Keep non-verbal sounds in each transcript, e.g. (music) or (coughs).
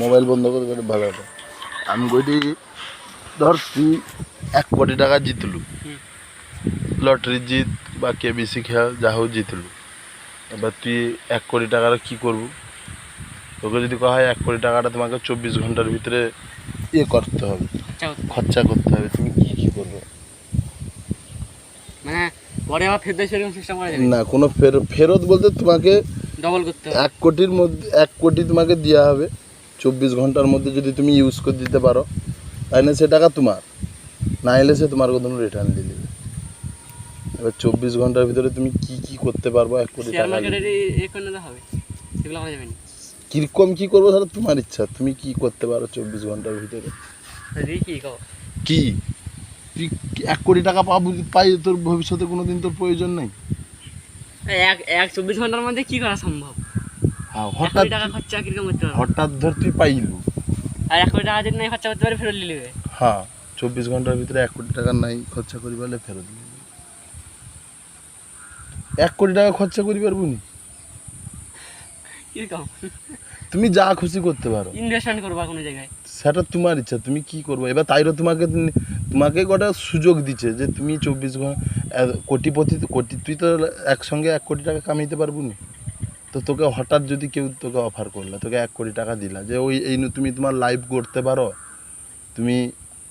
Mobile বন্ধ করে করে ভালো আমি কইটি ধর তুই এক কোটি টাকা জিতলু লটারি জিত বা কেবিসি খেল যা হোক জিতলু এবার তুই এক কোটি টাকার কি করব? তোকে যদি কয়া হয় এক কোটি টাকাটা তোমাকে চব্বিশ ঘণ্টার ভিতরে ইয়ে করতে হবে। খরচা করতে হবে। তুমি কি কি করবে? মানে পরে আবার ফেরত সেরকম সিস্টেম করা যাবে না কোনো ফেরত ফেরত বলতে তোমাকে ডবল করতে হবে। এক কোটির মধ্যে এক কোটি তোমাকে দেওয়া হবে। চব্বিশ ঘণ্টার মধ্যে যদি তুমি ইউজ করে দিতে পারো তাহলে সে টাকা তোমার। না এলে সে তোমার কোনো রিটার্ন দিয়ে দেবে। এবার চব্বিশ ঘণ্টার ভিতরে তুমি কি কি করতে পারব এক কোটি টাকা কীরকম কি করব সেটা তোমার ইচ্ছা। তুমি কি করতে পারো চব্বিশ ঘণ্টার ভিতরে? কি তুই এক কোটি টাকা পাবো পাই তোর ভবিষ্যতে কোনো দিন তোর প্রয়োজন নেই? এক এক চব্বিশ ঘণ্টার মধ্যে কি করা সম্ভব? হঠাৎ টাকা খরচা কীরকম করতে পারব? হঠাৎ ধর তুই পাইলু। আর এক কোটি টাকা যদি নাই খরচা করতে পারে ফেরত নিয়ে হ্যাঁ চব্বিশ ঘণ্টার ভিতরে এক কোটি টাকা নাই খরচা করি পারলে ফেরত এক কোটি টাকা খরচা করি পারব নি? কীরকম? তুমি যা খুশি করতে পারো। ইনভেস্টমেন্ট করবা কোনো জায়গায়? সেটা তোমার ইচ্ছা তুমি কি করব? এবার তাইরও তোমাকে তোমাকে গোটা সুযোগ দিচ্ছে যে তুমি চব্বিশ ঘণ্টা কোটিপতি কোটি তুই তো একসঙ্গে এক কোটি টাকা কামাইতে পারব নি? তো তোকে হঠাৎ যদি কেউ তোকে অফার করল তোকে এক কোটি টাকা দিলা যে ওই এই তুমি তোমার লাইফ গড়তে পারো তুমি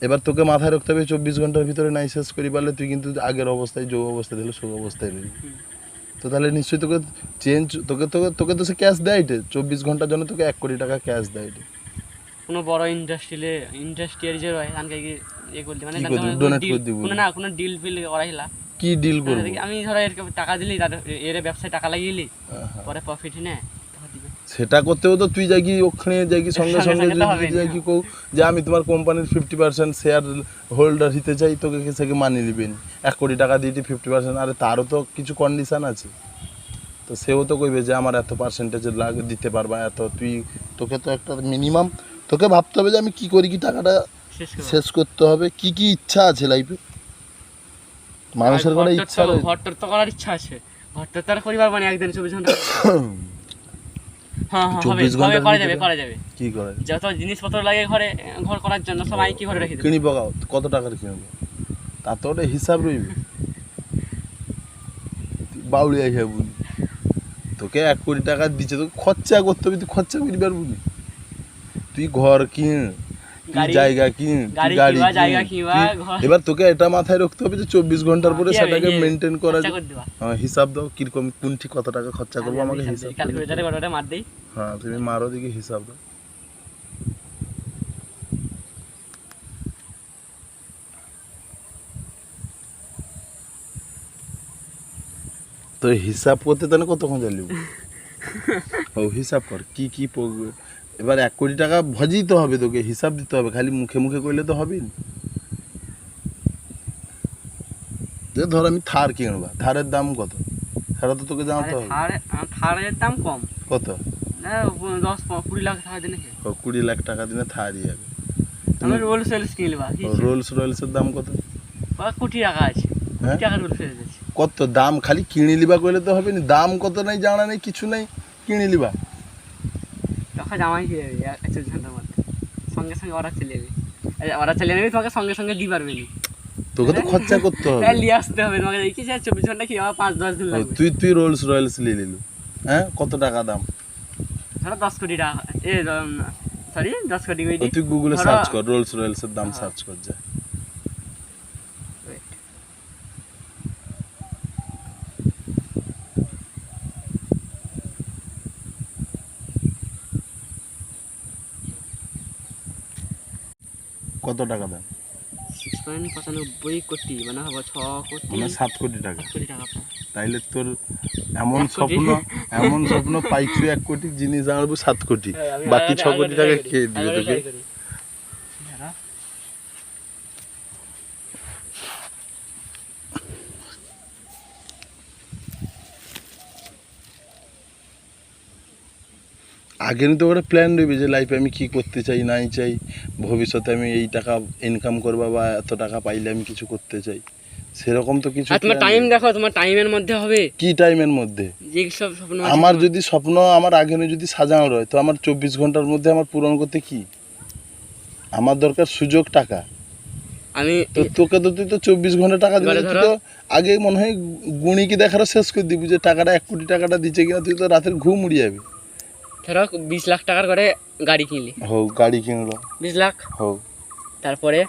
এবার তোকে মাথায় রাখতে হবে চব্বিশ ঘণ্টার ভিতরে নাই শেষ করি পারলে তুই কিন্তু আগের অবস্থায় যোগ অবস্থায় দিলে সুখ অবস্থায় রইবি তো তাহলে নিশ্চয়ই তোকে চেঞ্জ তোকে তোকে তোকে তো সে ক্যাশ দেয় এটা চব্বিশ ঘণ্টার জন্য তোকে এক কোটি টাকা ক্যাশ দেয় এটা কোনো বড় ইন্ডাস্ট্রিলে ইন্ডাস্ট্রিয়াল যে রয় তানকে ইয়ে করতে মানে করতে? deal- করে দিব? না কোনো ডিল ফিল করাইলা। কি ডিল করব? আমি ধরো এরকম টাকা দিলি তার এর ব্যবসায় টাকা লাগিয়ে আহা। পরে প্রফিট নেয় সেটা করতেও তো তুই কি ওখানে কি সঙ্গে সঙ্গে যাই কি যে আমি তোমার কোম্পানির ফিফটি পার্সেন্ট শেয়ার হোল্ডার হতে চাই তোকে কি সেকে মানিয়ে নিবেন এক কোটি টাকা দিয়ে ফিফটি পার্সেন্ট আরে তারও তো কিছু কন্ডিশন আছে। তো সেও তো কইবে যে আমার এত পার্সেন্টেজ লাগ দিতে পারবা এত তুই তোকে তো একটা মিনিমাম তোকে ভাবতে হবে যে আমি কি করি কি টাকাটা শেষ শেষ করতে হবে কি কি ইচ্ছা আছে লাইফে মানুষের আর কোনো ঘরটর ইচ্ছা তো- রয়েছে। তো করার ইচ্ছা আছে। ঘরটর তো আর পরিবার মানে একদিন চব্বিশ ঘণ্টা (coughs) হ্যাঁ হ্যাঁ হবে। হবে করা যাবে করা যাবে। কি করে? যত জিনিসপত্র লাগে ঘরে ঘর করার জন্য সব আমি কি ঘরে রেখে কিনি পকাও কত টাকার কিনবো? তা তো ওটা হিসাব রইবে। বাউলি আসে বুঝি তোকে এক কোটি টাকা দিচ্ছে তোকে খরচা করতে হবে তুই খরচা করি পারব নি তুই ঘর কিন। জায়গা তুই গাড়ি এবার তোকে এটা মাথায় রাখতে হবে যে চব্বিশ ঘণ্টার পরে সেটাকে মেনটেন করা হ্যাঁ হিসাব দাও কীরকম কোন ঠিক কত টাকা খরচা করব আমাকে হিসাব হ্যাঁ তুমি মারো দিকে হিসাব দাও। তো হিসাব করতে তাহলে কতক্ষণ চালিব (laughs) ও হিসাব কর কি কি এবার এক কোটি টাকা ভজিই তো হবে তোকে হিসাব দিতে হবে খালি মুখে মুখে কইলে তো হবে যে ধর আমি থার কিনবা থারের দাম কত? সেটা তো তোকে জানাতে হবে। থারের দাম কম। কত? দশ কুড়ি লাখ টাকা দিনে কুড়ি লাখ টাকা দিনে থারই হবে আমি রোল সেলস কিনবা রোলস রয়েলসের দাম কত? কোটি টাকা আছে। হ্যাঁ? টাকা আছে। কত? দাম খালি কিনে লিবা কইলে তো হবে না। দাম কত নাই জানা নেই কিছু নাই কিনে লিবা টাকা জামাই হয়ে যাবে এক চব্বিশ ঘণ্টার মধ্যে সঙ্গে সঙ্গে ওরা চলে যাবে। ওরা চলে যাবে তোমাকে সঙ্গে সঙ্গে দিতে পারবে না। তোকে তো খরচা করতে হবে। নিয়ে আসতে হবে তোমাকে দেখি যে চব্বিশ ঘণ্টা কি আমার পাঁচ দশ দিন লাগবে। তুই তুই রোলস রয়েলস নিয়ে নিলি। হ্যাঁ? কত টাকা দাম? ধরো দশ কোটি টাকা। এ সরি দশ কোটি তুই গুগলে সার্চ কর রোলস রয়েলসের দাম হ্যাঁ। সার্চ কর যা। কত টাকা দাম পয়েন্ট পঁচানব্বই কোটি মানে হব ছ কোটি। মানে সাত কোটি টাকা। কোটি টাকা। তাইলে তোর এমন স্বপ্ন এমন স্বপ্ন পাইছু এক কোটি জিনিস আনব সাত কোটি। হ্যাঁ, বাকি ছ কোটি টাকা কে দিবে তোকে? আগে তো ওটা প্ল্যান রইবে যে লাইফে আমি কি করতে চাই নাই চাই ভবিষ্যতে আমি এই টাকা ইনকাম করবা বা এত টাকা পাইলে আমি কিছু করতে চাই। সেরকম তো কিছু তোমার টাইম দেখো তোমার টাইমের মধ্যে হবে? কি টাইমের মধ্যে? যে সব স্বপ্ন আমার যদি স্বপ্ন আমার আগে যদি সাজানো রয় তো আমার চব্বিশ ঘণ্টার মধ্যে আমার পূরণ করতে কি? আমার দরকার সুযোগ টাকা। আমি তো তোকে তো তুই তো চব্বিশ ঘণ্টা টাকা দিবি তুই তো আগে মনে হয় গুণি কি দেখার শেষ করে দিবি যে টাকাটা এক কোটি টাকাটা দিচ্ছে কিনা তুই তো রাতের ঘুম উড়িয়ে যাবি। ধরো বিশ লাখ টাকার করে গাড়ি কিনলি। হোক গাড়ি কিনলো। বিশ লাখ? হোক তারপরে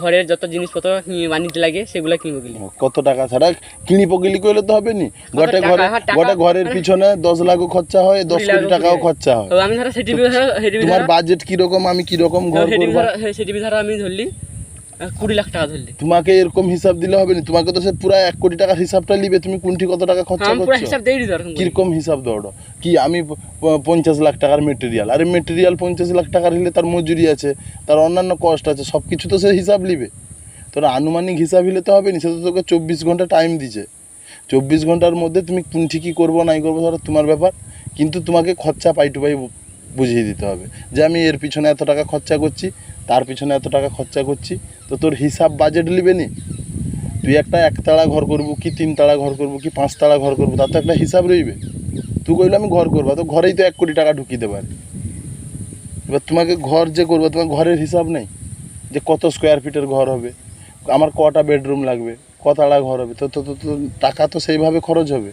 ঘরের যত জিনিসপত্র বাণিজ্য লাগে সেগুলো কিনবো গেলি কত টাকা ছাড়া? কিনি পকিলি করলে তো হবে নি? গোটা ঘরে হ্যাঁ, ঘরের পিছনে দশ লাখও খরচা হয় দশ কোটি টাকাও খরচা হয়। আমি ধরো সেটিভি তোমার বাজেট কীরকম আমি কীরকম ঘর করব? ধরো আমি ধরলি। কুড়ি লাখ টাকা ধরলি। তোমাকে এরকম হিসাব দিলে হবে না? তোমাকে তো সে পুরো এক কোটি টাকার হিসাবটা নিবে। তুমি কোনটি কত টাকা খরচা করছ? হিসাব দিই কীরকম হিসাব দৌড়ো? কি আমি পঞ্চাশ লাখ টাকার মেটেরিয়াল আরে মেটেরিয়াল পঞ্চাশ লাখ টাকার হলে তার মজুরি আছে তার অন্যান্য কষ্ট আছে সব কিছু তো সে হিসাব নিবে। তোর আনুমানিক হিসাব হলে তো হবে না? সে তো তোকে চব্বিশ ঘণ্টা টাইম দিছে। চব্বিশ ঘণ্টার মধ্যে তুমি কোনটি কী করব নাই করব ধরো তোমার ব্যাপার। কিন্তু তোমাকে খরচা পাই টু পাই বুঝিয়ে দিতে হবে। যে আমি এর পিছনে এত টাকা খরচা করছি, তার পিছনে এত টাকা খরচা করছি, তো তোর হিসাব বাজেট নিবে নি? তুই একটা একতাড়া ঘর করব কি তিন তাড়া ঘর করব কি পাঁচ তাড়া ঘর করব, তার তো একটা হিসাব রইবে। তুই কইলে আমি ঘর করব, তো ঘরেই তো এক কোটি টাকা ঢুকিয়ে পারে এবার তোমাকে ঘর যে করব, তোমার ঘরের হিসাব নেই? যে কত স্কোয়ার ফিটের ঘর হবে, আমার কটা বেডরুম লাগবে কতাড়া ঘর হবে তো তো টাকা তো সেইভাবে খরচ হবে।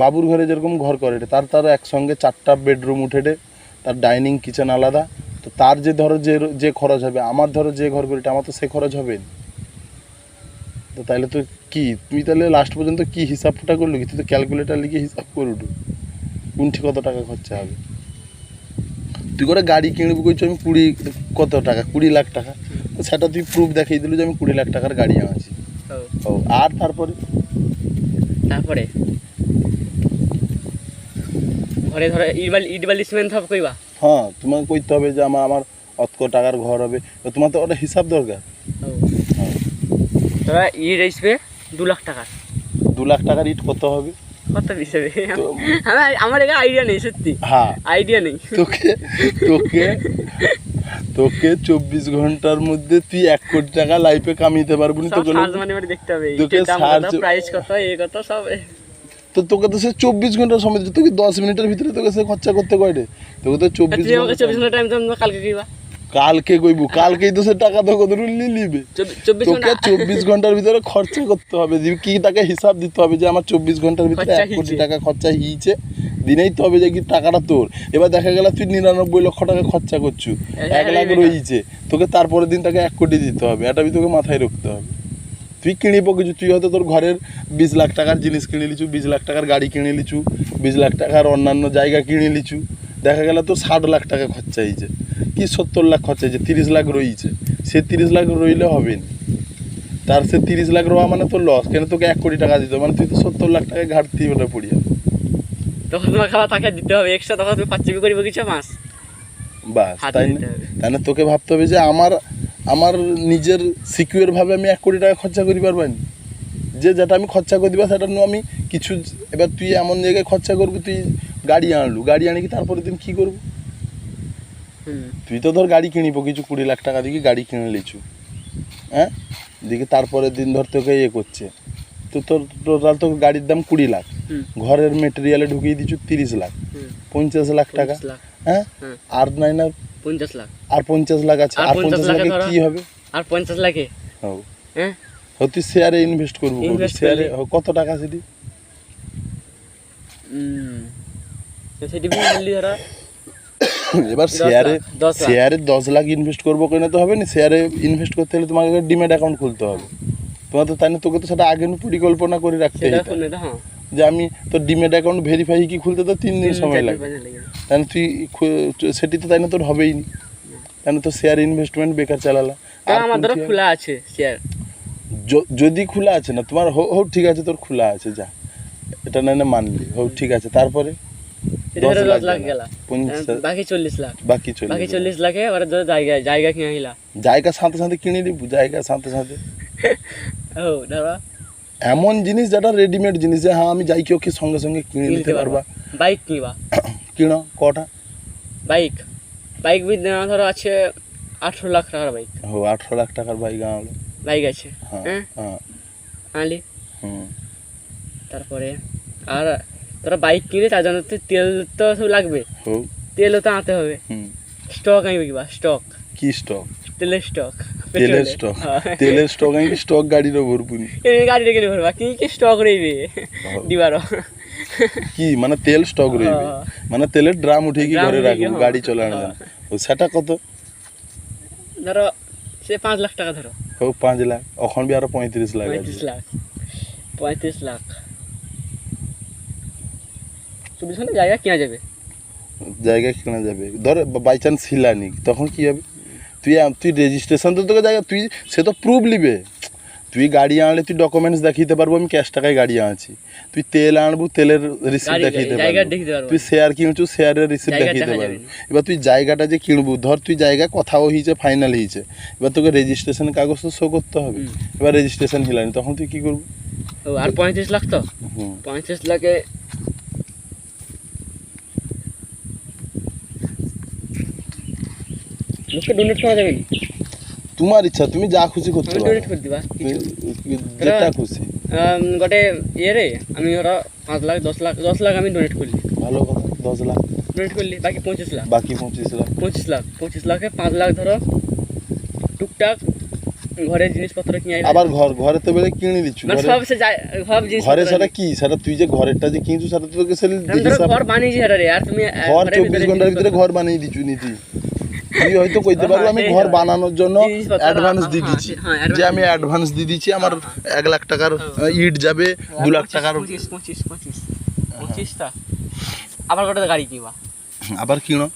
বাবুর ঘরে যেরকম ঘর করে তার তার একসঙ্গে চারটা বেডরুম উঠে রে, তার ডাইনিং কিচেন আলাদা। তো তার যে ধরো যে যে খরচ হবে আমার ধরো যে ঘর করি আমার তো সে খরচ হবে তো তাহলে তো কি তুই তাহলে লাস্ট পর্যন্ত কি হিসাবটা করলি কি? তুই তো ক্যালকুলেটার লিখে হিসাব করে উঠু কোনটি কত টাকা খরচা হবে? তুই করে গাড়ি কিনবি কইছো আমি কুড়ি কত টাকা? কুড়ি লাখ টাকা। তো সেটা তুই প্রুফ দেখিয়ে দিলি যে আমি কুড়ি লাখ টাকার গাড়ি আনছি। ও আর তারপরে? তারপরে? ঘরে ধরো সিমেন্ট সব কইবা হ্যাঁ তোমাকে কইতে হবে যে আমার আমার অত টাকার ঘর হবে। তো তোমার তো ওটা হিসাব দরকার। তোরা ইট আসবে দু লাখ টাকার। দু লাখ টাকার ইট কত হবে? কত হিসেবে আমার আমার এখানে আইডিয়া নেই সত্যি। হ্যাঁ। আইডিয়া নেই। তোকে তোকে তোকে চব্বিশ ঘণ্টার মধ্যে তুই এক কোটি টাকা লাইফে কামিয়ে পারবি না তোকে দেখতে হবে। প্রাইস কত এ কত সব তো তোকে তো সে চব্বিশ ঘণ্টার সময় দিচ্ছে। তোকে দশ মিনিটের ভিতরে তোকে সে খরচা করতে কয় রে? তোকে তো চব্বিশ চব্বিশ ঘণ্টা ঘণ্টা টাইম কালকে কিবা কালকে কইবু কালকেই তো সে টাকা তো কত নিবে। তোকে চব্বিশ ঘণ্টার ভিতরে খরচা করতে হবে। কি তাকে হিসাব দিতে হবে যে আমার চব্বিশ ঘণ্টার ভিতরে এক কোটি টাকা খরচা হিয়েছে দিনেই তো হবে যে কি টাকাটা তোর। এবার দেখা গেল তুই নিরানব্বই লক্ষ টাকা খরচা করছু। এক লাখ রয়েছে তোকে তারপরের দিন তাকে এক কোটি দিতে হবে। এটা তোকে মাথায় রাখতে হবে। তুই কিনিব কিছু তুই হয়তো তোর ঘরের বিশ লাখ টাকার জিনিস কিনে লিচু বিশ লাখ টাকার গাড়ি কিনে লিচু বিশ লাখ টাকার অন্যান্য জায়গা কিনে লিচু। দেখা গেল তোর ষাট লাখ টাকা খরচা হয়েছে কি সত্তর লাখ খরচা হয়েছে তিরিশ লাখ রয়েছে। সে তিরিশ লাখ রইলে হবে না। তার সে তিরিশ লাখ রোয়া মানে তোর লস কেন তোকে এক কোটি টাকা দিতে মানে তুই তো সত্তর লাখ টাকা ঘাটতি ওটা পড়ি যাবে। তখন তোমার খাওয়া তাকে দিতে হবে এক্সট্রা তখন তুমি পাঁচ করিব কিছু মাস বাস তাই না? তাই না তোকে ভাবতে হবে যে আমার আমার নিজের সিকিউর ভাবে আমি এক কোটি টাকা খরচা করি পারবানি যে যেটা আমি খরচা করে দিবা সেটা আমি কিছু এবার তুই এমন জায়গায় খরচা করবি তুই গাড়ি আনলু। গাড়ি আনি কি তারপরের দিন কী করব? তুই তো ধর গাড়ি কিনিব কিছু কুড়ি লাখ টাকা দিয়ে গাড়ি কিনে লিচু। হ্যাঁ? দিকে তারপরের দিন ধর তোকে ইয়ে করছে। তো তোর টোটাল তো গাড়ির দাম কুড়ি লাখ। ঘরের মেটেরিয়ালে ঢুকিয়ে দিচ্ছু তিরিশ লাখ। পঞ্চাশ লাখ টাকা। হ্যাঁ? হ্যাঁ। আর নাই না পঞ্চাশ লাখ। আর পঞ্চাশ লাখ আছে। আর আর 50 পঞ্চাশ লাখে কি হবে? আর পঞ্চাশ লাখে? হ্যাঁ। হো তুই শেয়ারে ইনভেস্ট করব শেয়ারে কত টাকা সেটি সেটি বললি ধরো। এবার শেয়ারে। শেয়ারে দশ লাখ। ইনভেস্ট করব কেন তো হবে না? শেয়ারে ইনভেস্ট করতে হলে তোমাকে ডিমেট অ্যাকাউন্ট খুলতে হবে। তোমার তো তাই না তোকে তো সেটা আগে পরিকল্পনা করে রাখতে হবে হ্যাঁ। যে আমি তো ডিমেট অ্যাকাউন্ট ভেরিফাই কি খুলতে তো তিন দিন সময় চার যাবে। তাই সেটি তো তাই না তোর হবেই নি। তাই না তো শেয়ার ইনভেস্টমেন্ট বেকার চালালা। কোনটি- খোলা আছে শেয়ার যদি খোলা আছে না তোমার হো হোক ঠিক আছে তোর খোলা আছে যা। এটা না না মানলি। হোক ঠিক আছে তারপরে জায়গা কিনে সাথে সাথে কিনে জায়গা সাথে সাথে। এমন জিনিস যেটা রেডিমেড জিনিস যে হ্যাঁ আমি যাই কেউ কি সঙ্গে সঙ্গে কিনে নিতে পারবা। পারবা। বাইক কিনবা। (coughs) কিনো কটা? বাইক। বাইক বি ধরো আছে আঠেরো লাখ টাকার বাইক। হো আঠারো লাখ টাকার বাইক আনলো বাইক আছে। হ্যাঁ হ্যাঁ? হ্যাঁ। আনলি। হুম। তারপরে আর তোরা বাইক কিনে তার জন্য তো তেল তো সব লাগবে। তেলও তো আনতে হবে। হুম। স্টক আনবি কিবা স্টক। কি স্টক? তেলের স্টক। তেলের স্টক। তেলের স্টক আমি স্টক গাড়িরও ভরপুরি গাড়ি রেখে ভরবা। কি কি স্টক রইবে? দিবারও। কি মানে তেল স্টক রইবে। হ্যাঁ। মানে তেলের ড্রাম উঠে কি ড্রাম ঘরে রাখব গাড়ি হ্যাঁ। চলানোর জন্য ও সেটা কত? ধরো সে পাঁচ লাখ টাকা ধরো। হোক পাঁচ লাখ এখন বি আরও পঁয়ত্রিশ লাখ আছে। পঁয়ত্রিশ লাখ। পঁয়ত্রিশ লাখ। চব্বিশ ঘণ্টা জায়গা কেনা যাবে। জায়গা কেনা যাবে। ধর বাই চান্স শিলানি তখন কি হবে? তুই তুই রেজিস্ট্রেশন তো তোকে জায়গা তুই সে তো প্রুফ নিবে। তুই গাড়ি আনলে তুই ডকুমেন্টস দেখাইতে পারব আমি ক্যাশ টাকায় গাড়ি আনছি। তুই তেল আনব তেলের রিসিপ্ট দেখিতে পারব। তুই শেয়ার কিনছু শেয়ারের রিসিপ্ট জায়গা দেখাইতে দেখা পারব। এবার তুই জায়গাটা যে কিনবো ধর তুই জায়গা কথাও হয়েছে ফাইনাল হয়েছে এবার তোকে রেজিস্ট্রেশন কাগজ তো শো করতে হবে। এবার রেজিস্ট্রেশন হিলানি তখন তুই কি করব? আর পঁয়ত্রিশ লাখ তো? পঁয়ত্রিশ লাখে লোককে ডোনেট করা যাবে তোমার ইচ্ছা তুমি যা খুশি করতে পারো। ডোনেট করে দিবা কিছু। যেটা খুশি। গোটে ইয়ে রে আমি ওরা পাঁচ লাখ দশ লাখ দশ লাখ আমি ডোনেট করলি। ভালো কথা দশ লাখ। ডোনেট করলি বাকি পঁচিশ লাখ। বাকি পঁচিশ লাখ। পঁচিশ লাখ পঁচিশ লাখে পাঁচ লাখ ধরো টুকটাক ঘরের জিনিসপত্র কিনে। আবার ঘর ঘরে তো বেলে কিনে দিচ্ছু মানে সব সে সব জিনিস ঘরে সেটা কি? সেটা তুই যে ঘরেরটা যে কিনছু সেটা তোকে সেটা আমি ঘর বানিয়েছি রে আর তুমি ঘর চব্বিশ ঘণ্টার ভিতরে ঘর বানিয়ে দিচ্ছু নীতি তুই হয়তো কইতে পারব আমি হ্যাঁ, ঘর বানানোর জন্য অ্যাডভান্স হ্যাঁ, দিয়ে হ্যাঁ, দিচ্ছি হ্যাঁ, যে আমি অ্যাডভান্স দিয়ে দিচ্ছি আমার এক লাখ টাকার ইট যাবে দু লাখ টাকার। পঁচিশ পঁচিশ পঁচিশ। পঁচিশটা? আবার গোটা গাড়ি কিনবা? আবার কিনো?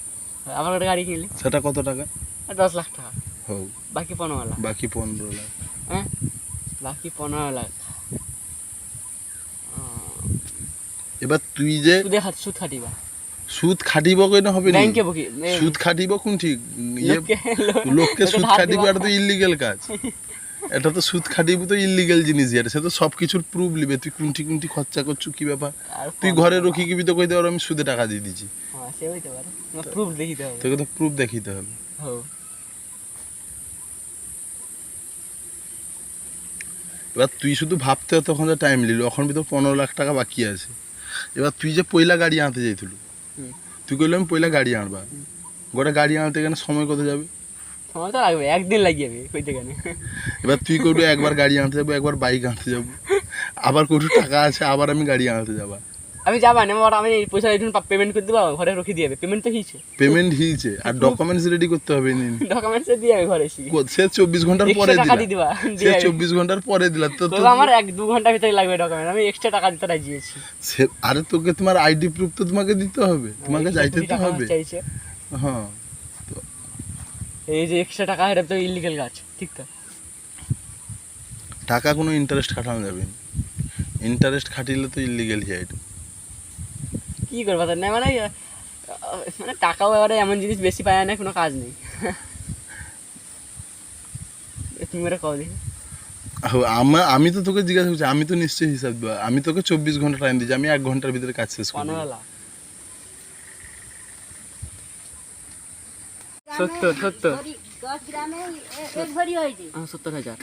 আবার গোটা গাড়ি কিনলি? সেটা কত টাকা? দশ লাখ টাকা। হোক বাকি পনেরো লাখ। বাকি পনেরো লাখ। হ্যাঁ? বাকি পনেরো লাখ। এবার তুই যে সুদে হাত সুদ সুদ খাটিব কেন হবে না? ব্যাংকে বকি সুদ খাটিব কোন ঠিক? ইয়ে লোককে- সুদ খাটিব। এটা তো ইলিগেল কাজ। এটা তো সুদ খাটিব তো ইলিগেল জিনিস এটা সে তো সব কিছুর প্রুফ লিবে। তুই কোনটি কোনটি খরচা করছু কি ব্যাপার? তুই ঘরে রকি কিবি তো কইতে পারো আমি সুদে টাকা দিয়ে দিচ্ছি হ্যাঁ সে হইতে পারে। প্রুফ দেখিতে হবে। তোকে তো প্রুফ দেখিতে হবে। এবার তুই শুধু ভাবতে তখন টাইম নিল। এখন তো পনেরো লাখ টাকা বাকি আছে। এবার তুই যে পয়লা গাড়ি আনতে যাইছিলু হুম। তুই করলে আমি পয়লা গাড়ি আনবা। গোটা গাড়ি আনতে গেলে সময় কত যাবে? সময় তো লাগবে একদিন লাগিয়ে যাবে কইতে গেলে। এবার তুই করবি একবার গাড়ি আনতে যাব একবার বাইক আনতে যাব। আবার কটু টাকা আছে আবার আমি গাড়ি আনতে যাবা। আমি যাবা না আমার আমি এই পয়সা এখন পেমেন্ট করে দেবো ঘরে রখি দিয়ে পেমেন্ট তো হিছে পেমেন্ট হিয়েছে আর (laughs) ডকুমেন্টস রেডি করতে হবে নি ডকুমেন্টস দিয়ে আমি ঘরে এসে কো- সে চব্বিশ ঘণ্টার পরে দিলা। দিবা সে দিয়ে আমি- চব্বিশ ঘণ্টার পরে দিলা। তো তো আমার এক দু ঘণ্টার ভিতরে লাগবে ডকুমেন্ট আমি এক্সট্রা টাকা দিতে রাজি আছি। সে- আরে তোকে তোমার আইডি প্রুফ তো তোমাকে দিতে হবে। তোমাকে যাইতে তো হবে। হ্যাঁ। এই যে এক্সট্রা টাকা এটা তো ইলিগাল কাজ ঠিক তো? টাকা কোনো ইন্টারেস্ট খাটানো যাবে না। ইন্টারেস্ট খাটিলে তো ইলিগেল হিয়া। এটা কি করব? তার না মানে মানে টাকাও এবারে এমন জিনিস বেশি পায় না কোনো কাজ নেই। তুমি ওরা আহ, আমা আমি তো তোকে জিজ্ঞাসা করছি আমি তো নিশ্চয়ই হিসাব দেবো আমি তোকে চব্বিশ ঘণ্টা টাইম দিচ্ছি আমি এক ঘণ্টার ভিতরে কাজ শেষ করব সত্তর সত্তর। দশ গ্রামে এ- এক ভরি হয়েছে। আহ, সত্তর হাজার।